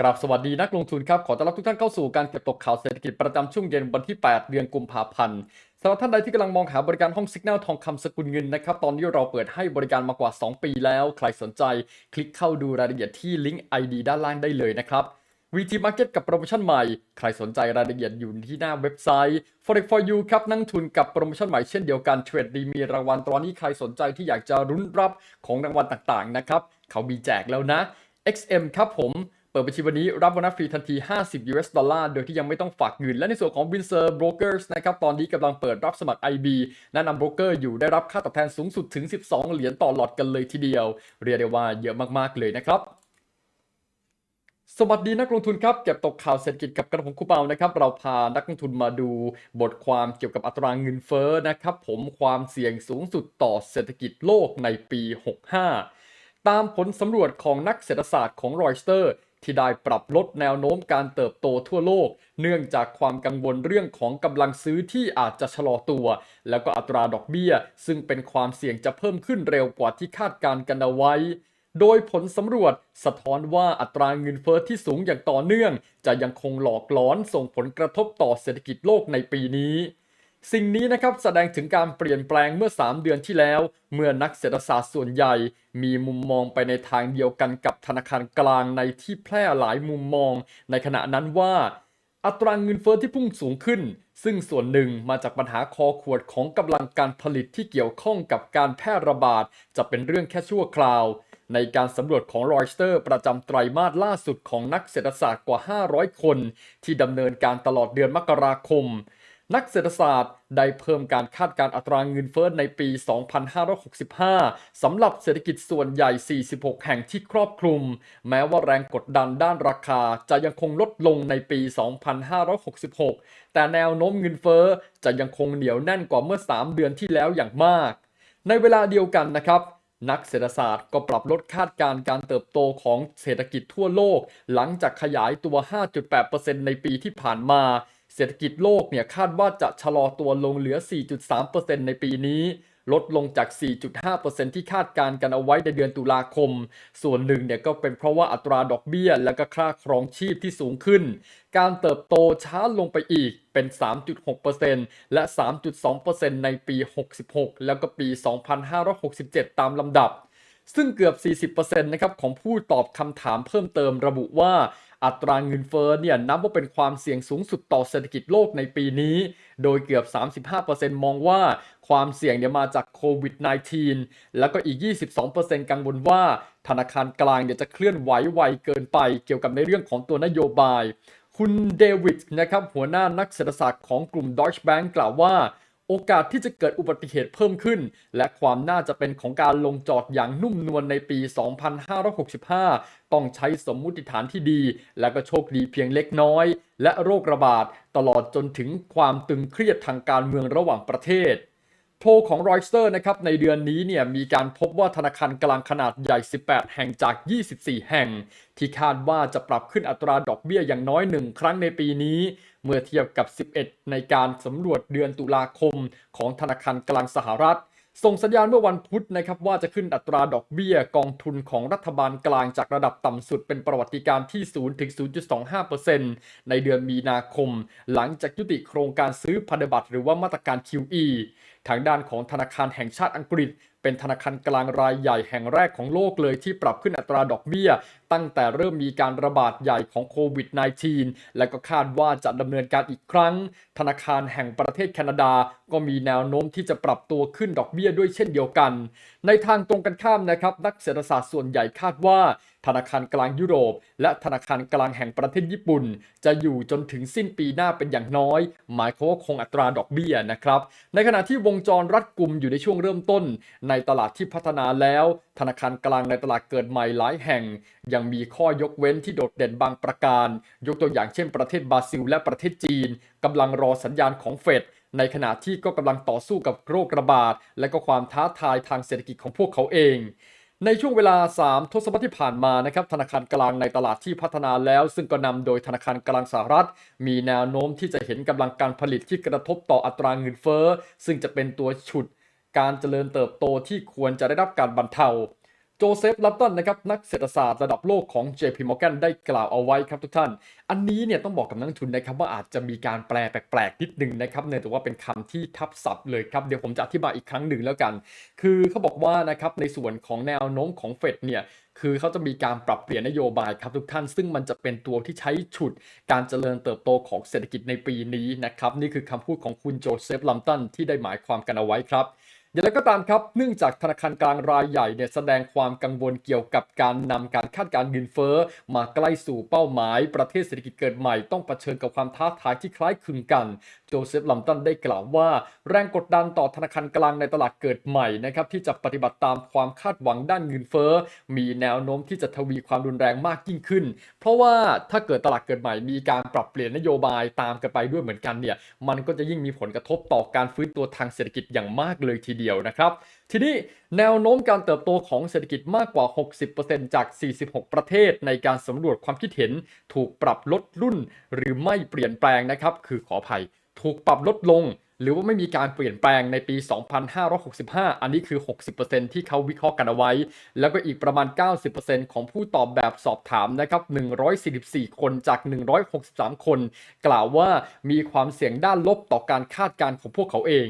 กราบสวัสดีนักลงทุนครับ ขอต้อนรับทุกท่านเข้าสู่การเก็บตกข่าวเศรษฐกิจประจำช่วงเย็นวันที่ 8 เดือนกุมภาพันธ์สำหรับท่านใดที่กำลังมองหาบริการห้องสิกแนลทองคำสกุลเงินนะครับ ตอนนี้เราเปิดให้บริการมากว่า 2 ปีแล้ว ใครสนใจ คลิกเข้าดูรายละเอียดที่ลิงก์ ID ด้านล่างได้เลยนะครับ VT Market กับโปรโมชั่นใหม่ ใครสนใจรายละเอียดอยู่ที่หน้าเว็บไซต์ Forex for you ครับนั่งทุนกับโปรโมชั่นใหม่เช่นเดียวกันเทรดดีมีรางวัลตอนนี้ใครสนใจที่อยากจะรุ้นรับของรางวัลต่างๆนะครับเขามีแจกแล้วนะ XM ครับผม เปิดบัญชีวันนี้รับโบนัสฟรีทันที 50 US ดอลลาร์ โดยที่ยังไม่ต้องฝากเงิน และในส่วนของ w i n s o r Brokers นะครับ ตอนนี้กำลังเปิดรับสมัคร IB แนะนำโบรกเกอร์อยู่ได้รับค่าตอบแทนสูงสุดถึง 12 เหรียญต่อหลอดกันเลยทีเดียว เรียกได้ว่าเยอะมากๆเลยนะครับสวัสดีนักลงทุนครับ เก็บตกข่าวเศรษฐกิจกับกระผมคูเปานะครับ เราพานักลงทุนมาดูบทความเกี่ยวกับอัตราเงินเฟ้อนะครับ ผมความเสี่ยงสูงสุดต่อเศรษฐกิจโลกในปี 65 ตามผลสำรวจของนักเศรษฐศาสตร์ของรอยสเตอร์ ที่ได้ปรับลดแนวโน้มการเติบโตทั่วโลก เนื่องจากความกังวลเรื่องของกำลังซื้อที่อาจจะชะลอตัว แล้วก็อัตราดอกเบี้ย ซึ่งเป็นความเสี่ยงจะเพิ่มขึ้นเร็วกว่าที่คาดการกันเอาไว้ โดยผลสำรวจสะท้อนว่าอัตราเงินเฟ้อที่สูงอย่างต่อเนื่อง จะยังคงหลอกหลอนส่งผลกระทบต่อเศรษฐกิจโลกในปีนี้ สิ่งนี้นะครับแสดงถึงการเปลี่ยนแปลงเมื่อ 3 เดือนที่แล้ว เมื่อนักเศรษฐศาสตร์ส่วนใหญ่ มีมุมมองไปในทางเดียวกันกับธนาคารกลางในที่แพร่หลายมุมมอง ในขณะนั้นว่า อัตรางเงินเฟ้อที่พุ่งสูงขึ้น ซึ่งส่วนหนึ่งมาจากปัญหาคอขวดของกำลังการผลิตที่เกี่ยวข้องกับการแพร่ระบาด จะเป็นเรื่องแค่ชั่วคราว ในการสำรวจของรอยสเตอร์ประจำไตรมาสล่าสุดของนักเศรษฐศาสตร์กว่า 500 คน ที่ดำเนินการตลอดเดือนมกราคม นักเศรษฐศาสตร์ได้เพิ่มการคาดการอัตราเงินเฟ้อในปี 2565 สำหรับเศรษฐกิจส่วนใหญ่ 46 แห่งที่ครอบคลุม แม้ว่าแรงกดดันด้านราคาจะยังคงลดลงในปี 2566 แต่แนวโน้มเงินเฟ้อจะยังคงเหนียวแน่นกว่าเมื่อ 3 เดือนที่แล้วอย่างมาก ในเวลาเดียวกันนะครับนักเศรษฐศาสตร์ก็ปรับลดคาดการณ์การเติบโตของเศรษฐกิจทั่วโลก หลังจากขยายตัว 5.8%ในปีที่ผ่านมา เศรษฐกิจโลกเนี่ยคาดว่าจะชะลอตัวลงเหลือ 4.3%ในปีนี้ ลดลงจาก 4.5%ที่คาดการณ์กันเอาไว้ในเดือนตุลาคม ส่วนหนึ่งเนี่ยก็เป็นเพราะว่าอัตราดอกเบี้ย และก็ค่าครองชีพที่สูงขึ้น การเติบโตช้าลงไปอีกเป็น 3.6%และ 3.2%ในปี 66 แล้วก็ปี 2567 ตามลำดับซึ่งเกือบ 40%นะครับของผู้ตอบคำถามเพิ่มเติมระบุว่า อัตราเงินเฟ้อเนี่ยนับว่าเป็นความเสี่ยงสูงสุดต่อเศรษฐกิจโลกในปีนี้ โดยเกือบ 35%มองว่าความเสี่ยงเนี่ยมาจากโควิด -19 แล้วก็อีก 22%กังวลว่าธนาคารกลางเนี่ยจะเคลื่อนไหวไวเกินไป เกี่ยวกับในเรื่องของตัวนโยบาย คุณเดวิดนะครับหัวหน้านักเศรษฐศาสตร์ของกลุ่ม Deutsche Bank กล่าวว่า โอกาสที่จะเกิดอุบัติเหตุเพิ่มขึ้น และความน่าจะเป็นของการลงจอดอย่างนุ่มนวลในปี 2565 ต้องใช้สมมุติฐานที่ดี และก็โชคดีเพียงเล็กน้อย และโรคระบาดตลอดจนถึงความตึงเครียดทางการเมืองระหว่างประเทศ โพลของรอยสเตอร์นะครับในเดือนนี้เนี่ยมีการพบว่าธนาคารกลางขนาดใหญ่ 18 แห่งจาก 24 แห่ง ที่คาดว่าจะปรับขึ้นอัตราดอกเบี้ยอย่างน้อยหนึ่งครั้งในปีนี้ เมื่อเทียบกับ 11 ในการสำรวจเดือนตุลาคมของธนาคารกลางสหรัฐ ส่งสัญญาณเมื่อวันพุธนะครับว่าจะขึ้นอัตราดอกเบี้ยกองทุนของรัฐบาลกลางจากระดับต่ำสุดเป็นประวัติการที่ 0 ถึง 0.25%ในเดือนมีนาคม หลังจากยุติโครงการซื้อพันธบัตรหรือว่ามาตรการ QE ทางด้านของธนาคารแห่งชาติอังกฤษเป็นธนาคารกลางรายใหญ่แห่งแรกของโลกเลยที่ปรับขึ้นอัตราดอกเบี้ย ตั้งแต่เริ่มมีการระบาดใหญ่ของโควิด -19 และก็คาดว่าจะดำเนินการอีกครั้ง ธนาคารแห่งประเทศแคนาดา ก็มีแนวโน้มที่จะปรับตัวขึ้นดอกเบี้ยด้วยเช่นเดียวกัน ในทางตรงกันข้ามนะครับ นักเศรษฐศาสตร์ส่วนใหญ่คาดว่า ธนาคารกลางยุโรป และธนาคารกลางแห่งประเทศญี่ปุ่น จะอยู่จนถึงสิ้นปีหน้าเป็นอย่างน้อย หมายความว่าคงอัตราดอกเบี้ยนะครับ ในขณะที่วงจรรัดกุมอยู่ในช่วงเริ่มต้น ในตลาดที่พัฒนาแล้ว ธนาคารกลางในตลาดเกิดใหม่หลายแห่งยังมีข้อยกเว้นที่โดดเด่นบางประการ ยกตัวอย่างเช่นประเทศบราซิล และประเทศจีนกำลังรอสัญญาณของเฟดในขณะที่ก็กำลังต่อสู้กับโรคระบาด และก็ความท้าทายทางเศรษฐกิจของพวกเขาเอง ในช่วงเวลา 3 ทศวรรษที่ผ่านมานะครับธนาคารกลางในตลาดที่พัฒนาแล้ว ซึ่งก็นำโดยธนาคารกลางสหรัฐ มีแนวโน้มที่จะเห็นกำลังการผลิตที่กระทบต่ออัตราเงินเฟ้อ ซึ่งจะเป็นตัวฉุด การเจริญเติบโตที่ควรจะได้รับการบรรเทา โจเซฟลัตตันนะครับนักเศรษฐศาสตร์ระดับโลกของ JP Morgan ได้กล่าวเอาไว้ครับทุกท่าน อันนี้เนี่ยต้องบอกกับนักทุนนะครับว่าอาจจะมีการแปลแปลกๆนิดนึงนะครับเนื่องจากว่าเป็นคำที่ทับศัพท์เลยครับเดี๋ยวผมจะอธิบายอีกครั้งหนึ่งแล้วกัน คือเขาบอกว่านะครับในส่วนของแนวโน้มของเฟดเนี่ยคือเขาจะมีการปรับเปลี่ยนนโยบายครับทุกท่าน ซึ่งมันจะเป็นตัวที่ใช้ฉุดการเจริญเติบโตของเศรษฐกิจในปีนี้นะครับนี่คือคำพูดของคุณโจเซฟลัมตันที่ได้หมายความกันเอาไว้ครับ อย่างไรก็ตามครับ เนื่องจากธนาคารกลางรายใหญ่เนี่ยแสดงความกังวลเกี่ยวกับการนำการคาดการเงินเฟ้อมาใกล้สู่เป้าหมาย ประเทศเศรษฐกิจเกิดใหม่ต้องเผชิญกับความท้าทายที่คล้ายคลึงกัน โจเซฟลัมตันได้กล่าวว่า แรงกดดันต่อธนาคารกลางในตลาดเกิดใหม่นะครับที่จะปฏิบัติตามความคาดหวังด้านเงินเฟ้อ มีแนวโน้มที่จะทวีความรุนแรงมากยิ่งขึ้น เพราะว่าถ้าเกิดตลาดเกิดใหม่มีการปรับเปลี่ยนนโยบายตามกันไปด้วยเหมือนกันเนี่ยมันก็จะยิ่งมีผลกระทบต่อการฟื้นตัวทางเศรษฐกิจอย่างมากเลยทีเดียวนะครับ ทีนี้แนวโน้มการเติบโตของเศรษฐกิจมากกว่า 60%จาก 46 ประเทศ ในการสำรวจความคิดเห็น ถูกปรับลดรุ่น หรือไม่เปลี่ยนแปลงนะครับ คือขออภัย ถูกปรับลดลง หรือว่าไม่มีการเปลี่ยนแปลงในปี 2565 อันนี้คือ 60%ที่เขาวิเคราะห์กันเอาไว้ แล้วก็อีกประมาณ 90%ของผู้ตอบแบบสอบถามนะครับ 144 คนจาก 163 คน กล่าวว่ามีความเสี่ยงด้านลบต่อการคาดการณ์ของพวกเขาเอง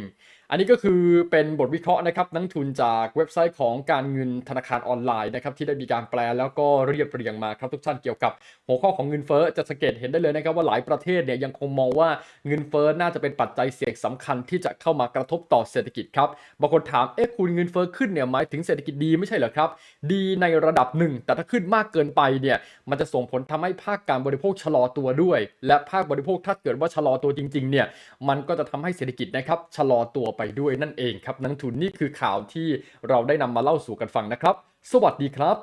อันนี้ก็คือเป็นบทวิเคราะห์นะครับนักทุนจากเว็บไซต์ของการเงินธนาคารออนไลน์นะครับที่ได้มีการแปลแล้วก็เรียบเรียงมาครับทุกท่านเกี่ยวกับ หัวข้อของเงินเฟ้อจะสังเกตเห็นได้เลยนะครับว่าหลายประเทศเนี่ยยังคงมองว่าเงินเฟ้อน่าจะเป็นปัจจัยเสี่ยงสำคัญที่จะเข้ามากระทบต่อเศรษฐกิจครับบางคนถามเอ๊ะคุณเงินเฟ้อขึ้นเนี่ยหมายถึงเศรษฐกิจดีไม่ใช่เหรอครับดีในระดับหนึ่งแต่ถ้าขึ้นมากเกินไปเนี่ยมันจะส่งผลทำให้ภาคการบริโภคชะลอตัวด้วย และภาคบริโภคถ้าเกิดว่าชะลอตัวจริงๆเนี่ยมันก็จะทำให้เศรษฐกิจนะครับชะลอตัวไปด้วยนั่นเองครับนักทุนนี่คือข่าวที่เราได้นำมาเล่าสู่กันฟังนะครับ สวัสดีครับ